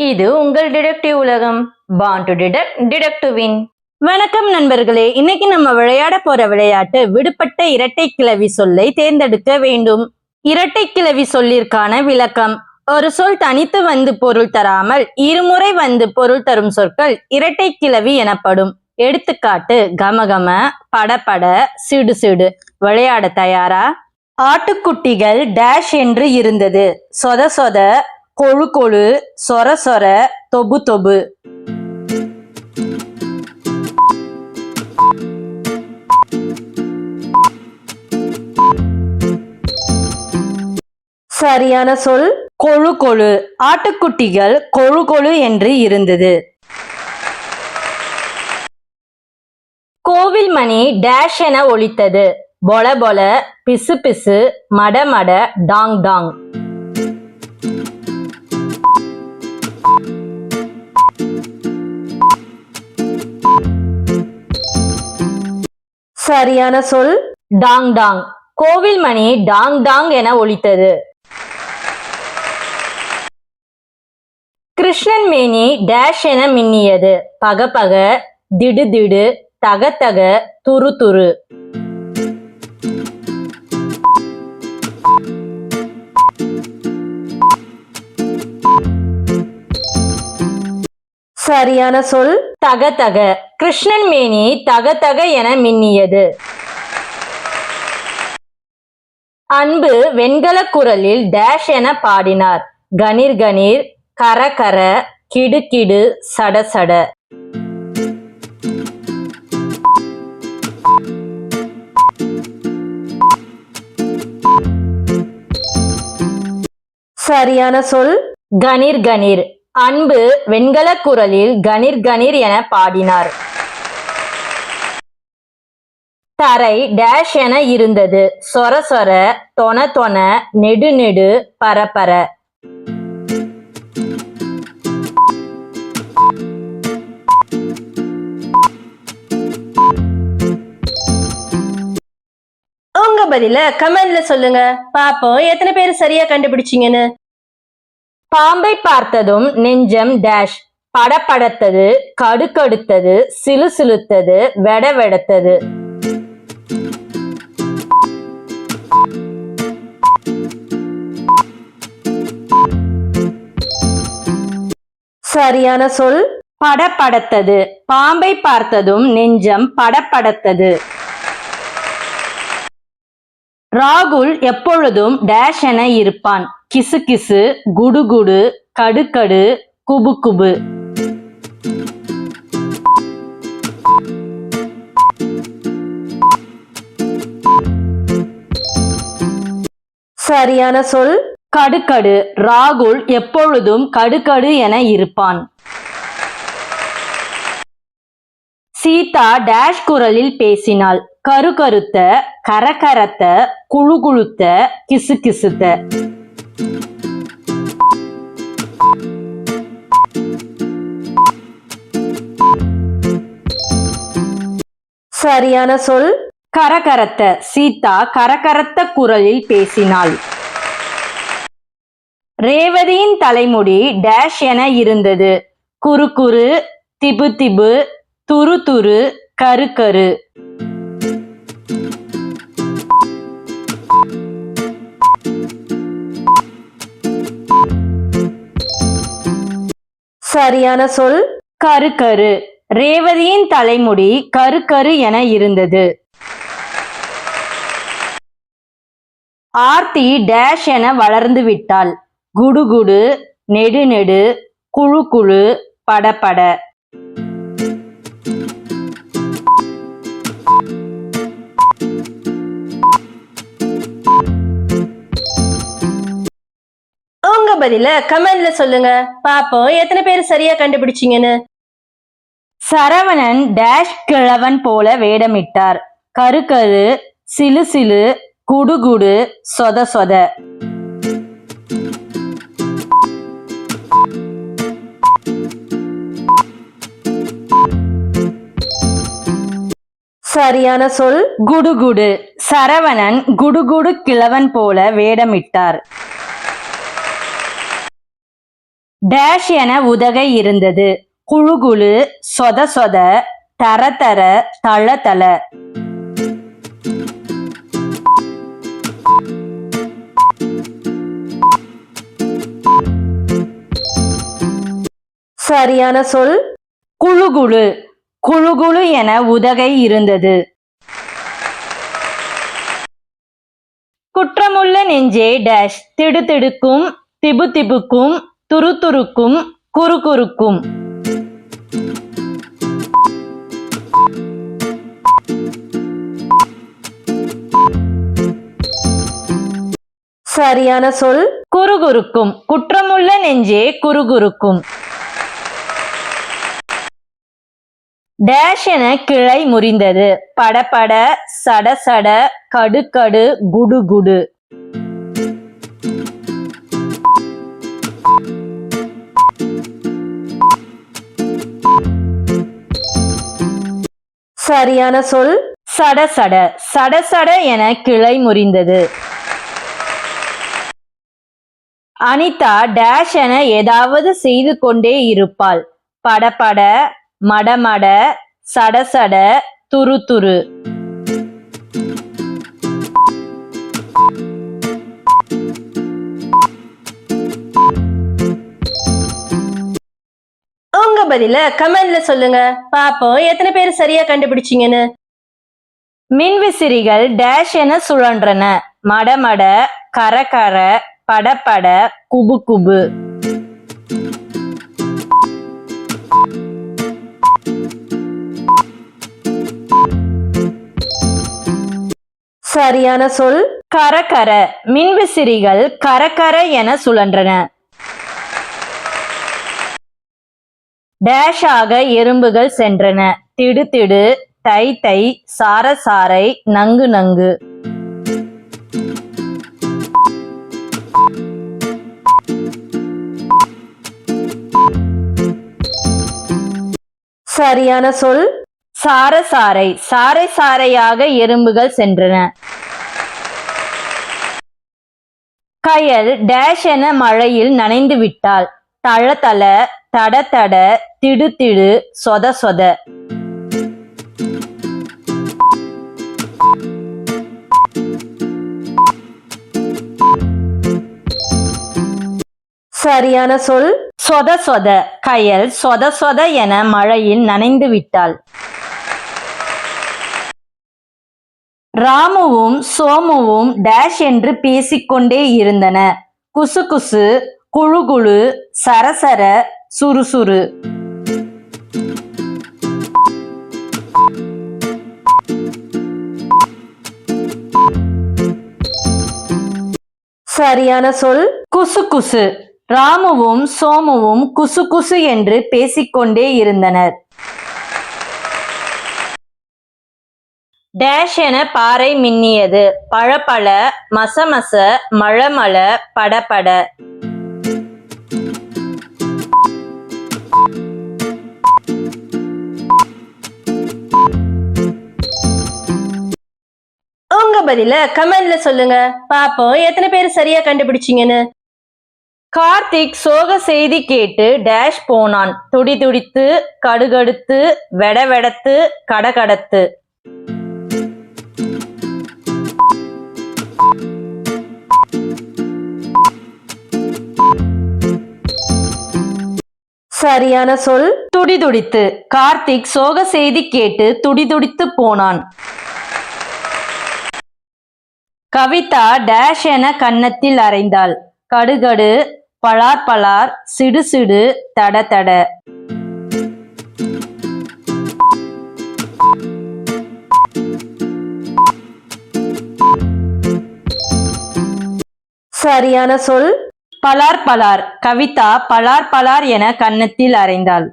இது உங்கள் டிடெக்டிவ் உலகம். பான் டு டிடெக்ட் டிடெக்டிவின் வின் வணக்கம் நண்பர்களே. இன்னைக்கு நம்ம விளையாட போற விளையாட்டு விடுபட்ட இரட்டை கிளவி சொல்லை தேர்ந்தெடுக்க வேண்டும். இரட்டை கிளவி சொல்லிற்கான விளக்கம். ஒரு சொல் தனித்து வந்து பொருள் தராமல் இருமுறை வந்து பொருள் தரும் சொற்கள் இரட்டை கிளவி எனப்படும். எடுத்துக்காட்டு கமகம படபட சிடு சிடு. விளையாட தயாரா? ஆட்டுக்குட்டிகள் டேஷ் என்று இருந்தது. சொத சொத கொழு கொழு சொர சொர தொபு தொபு. சரியான சொல் கொழு கொழு. ஆட்டுக்குட்டிகள் கொழு கொழு என்று இருந்தது. கோவில் மணி டேஷ் என ஒலித்தது. பொல பொல பிசு பிசு மட மட டாங் டாங். சரியான சொல்? டாங் டாங். கோவில் மணி டாங் டாங் என ஒழித்தது. கிருஷ்ணன் மேனி டேஷ் என மின்னியது. பக பக திடு திடு தக தக துரு துரு. சரியான சொல் தக தக கிருஷ்ணன் மேனி தக தக என மின்னியது. அன்பு வெண்கல குரலில் டேஷ் என பாடினார். கணீர் கணீர் கர கர கிடு கிடு சட சட. சரியான சொல் கணீர் கணீர். அன்பு வெண்கல குரலில் கணிர் கணீர் என பாடினார். தரை டேஷ் என இருந்தது. சொர சொர தொன தொன நெடு நெடு பரபர உங்க பதில கமெண்ட்ல சொல்லுங்க. பாப்போம் எத்தனை பேர் சரியா கண்டுபிடிச்சீங்கன்னு. பாம்பை பார்த்ததும் நெஞ்சம் டேஷ் படப்படத்தது கடுக்கடுத்தது சிலு சிலுத்தது வெட வெடத்தது சரியான சொல்? படப்படத்தது பாம்பை பார்த்ததும் நெஞ்சம் படப்படத்தது ராகுல் எப்பொழுதும் டேஷ் என இருப்பான். கிசு கிசு குடுகுடு கடுக்கடு குபு குபு. சரியான சொல். கடுக்கடு ராகுல் எப்பொழுதும் கடுக்கடு என இருப்பான். சீதா டேஷ் குரலில் பேசினாள். கருகருத்த கரகரத்த குழு குழுத்த கிசு கிசுத்த சரியான சொல்? கரகரத்த சீதா கரகரத்த குரலில் பேசினாள். ரேவதியின் தலைமுடி டேஷ் என இருந்தது. குறு குறு திபு திபு துரு துரு கரு கரு. சரியான சொல் கரு கரு. ரேவதியின் தலைமுடி கரு கரு என இருந்தது. ஆர்த்தி டேஷ் என வளர்ந்து விட்டாள். குடுகுடு நெடு நெடு குழு குழு படபட பதில கமெண்ட்ல சொல்லுங்க. பாப்போம். எத்தனை பேர் சரியா கண்டுபிடிச்சீங்கன்னு? சரவணன் டேஷ் கிழவன் போல வேடமிட்டார். கரு கரு சிலு சிலு குடுகுடு சொத சொத. சரியான சொல். குடுகுடு சரவணன் குடுகுடு கிழவன் போல வேடமிட்டார். டேஷ் என உதகை இருந்தது. குழு குழு சொத சொத தர தர தள தள. சரியான சொல்? குழு குழு குழு குழு என உதகை இருந்தது. குற்றமுள்ள நெஞ்சே டேஷ் திடுதிடுக்கும் திபு திபுக்கும் துரு துருக்கும் குறுக்கும் சரியான சொல் குறுகுறுக்கும். குற்றமுள்ள நெஞ்சே குறுகுறுக்கும். டேஷ் என கிளை முறிந்தது. படபட சட சட கடு. சரியான சொல்? சட சட. சட சட என கிளை முறிந்தது. அனிதா டேஷ் என ஏதாவது செய்து கொண்டே இருப்பாள். படபட மடமட சடசட துரு துரு. பதில கமெண்ட்ல சொல்லுங்க. பாப்போம் எத்தனை பேர் சரியா கண்டுபிடிச்சீங்கன்னு? மின்விசிறிகள் டேஷ் என சுழன்றன. மடமட கரகர படபட குபு குபு. சரியான சொல் கரகர மின்விசிறிகள் கரகர என சுழன்றன. டேஷாக எறும்புகள் சென்றன. திடு திடு தை தை சார சாரை நங்கு நங்கு. சரியான சொல்? சார சாரை சாரை சாரையாக எறும்புகள் சென்றன. கயல் டேஷ் என மழையில் நனைந்து விட்டாள். தள தள தட தட திடு திடு சொத சொத. சரியான சொல் சொத சொத கயல் சொத சொத என மழையில் நனைந்து விட்டாள். ராமுவும் சோமுவும் டேஷ் என்று பேசிக்கொண்டே இருந்தன. குசு குசு குழு குழு சரசர சுறுசுறு. சரியான சொல் குசு குசு. ராமுவும் சோமுவும் குசு குசு என்று பேசிக்கொண்டே இருந்தனர். டேஷ் என பாறை மின்னியது. பழபழ மசமச மழமழ படபட பதில கமெண்ட்ல சொல்லுங்க. பாப்போம் எத்தனை பேர் சரியா கண்டுபிடிச்சீங்கன்னு? கார்த்திக் சோக செய்தி கேட்டு டேஷ் போனான். துடி துடித்து கடுகடுத்து வெட வெடத்து கடகடத்து. சரியான சொல் துடிதுடித்து கார்த்திக் சோக செய்தி கேட்டு துடிதுடித்து போனான். கவிதா டேஷ் என கன்னத்தில் அறைந்தாள் கடுகடு பலார் பலார் சிடு சிடு தட தட. சரியான சொல்? பலார் பலார். கவிதா பலார் பலார் என கன்னத்தில் அறைந்தாள்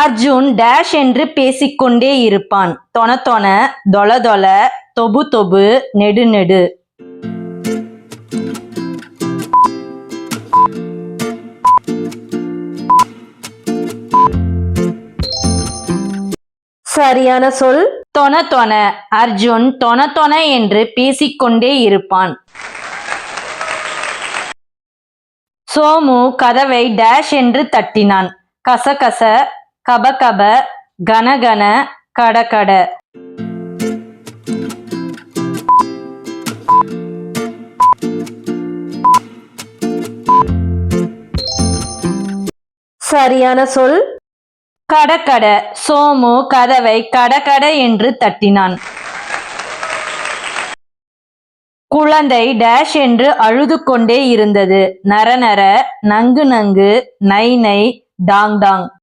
அர்ஜுன் டேஷ் என்று பேசிக்கொண்டே இருப்பான். தொன தொன தொல தொல தொபு தொபு நெடு நெடு. சரியான சொல்? தொன தொன அர்ஜுன் தொன தொன என்று பேசிக்கொண்டே இருப்பான். சோமு கதவை டேஷ் என்று தட்டினான். கசகச கபகப கனகன கடகட சரியான சொல்? கடகட சோமு கதவை கடகட என்று தட்டினான். குழந்தை டேஷ் என்று அழுது கொண்டே இருந்தது. நரநர நங்கு நங்கு நை நை டாங் டாங்.